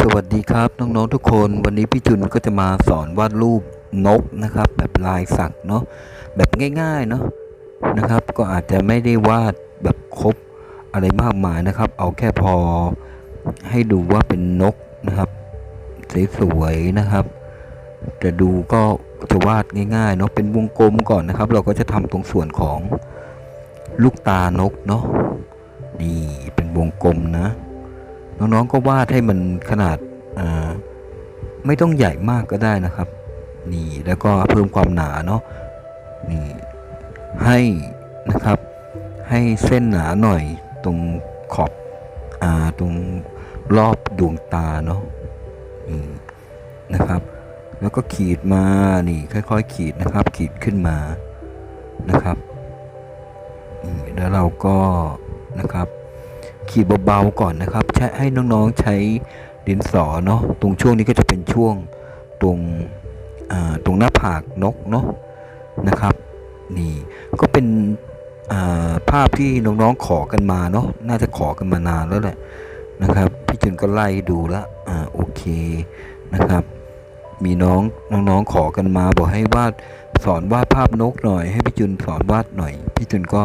สวัสดีครับน้องๆทุกคนวันนี้พี่จุนก็จะมาสอนวาดรูปนกนะครับ แบบลายสักเนาะแบบง่ายๆเนาะนะครับ ก็อาจจะไม่ได้วาดแบบครบอะไรมากมายนะครับ เอาแค่พอให้ดูว่าเป็นนกนะครับสวยๆนะครับจะดูก็จะวาดง่ายๆเนาะเป็นวงกลมก่อนนะครับ เราก็จะทำตรงส่วนของลูกตานกเนาะนี่เป็นวงกลมนะ น้องๆก็วาดให้มันขนาดาไม่ต้องใหญ่มากก็ได้นะครับ นี่แล้วก็เพิ่มความหนาเนาะนี่ให้นะครับ ให้เส้นหนาหน่อยตรงขอบอ่าตรงรอบดวงตาเนาะนี่นะครับ แล้วก็ขีดมานี่ค่อยๆ ขีดนะครับ ขีดขึ้นมานะครับนี่แล้วเราก็นะครับ ขีดเบาๆก่อนนะครับ ใช้ให้น้องๆใช้ดินสอเนาะตรงช่วงนี้ก็จะเป็นช่วงตรงตรงหน้าผากนกเนาะนะครับนี่ก็เป็นาภาพที่น้องๆขอกันมาเนาะน่าจะขอกันมานานแล้วแหละนะครับพี่จุนก็ไล่ดูล้วอ่าโอเคนะครับ มีน้องน้องๆขอกันมาบอกให้วาดสอนวาดภาพนกหน่อย ให้พี่จุนสอนวาดหน่อยพี่จุนก็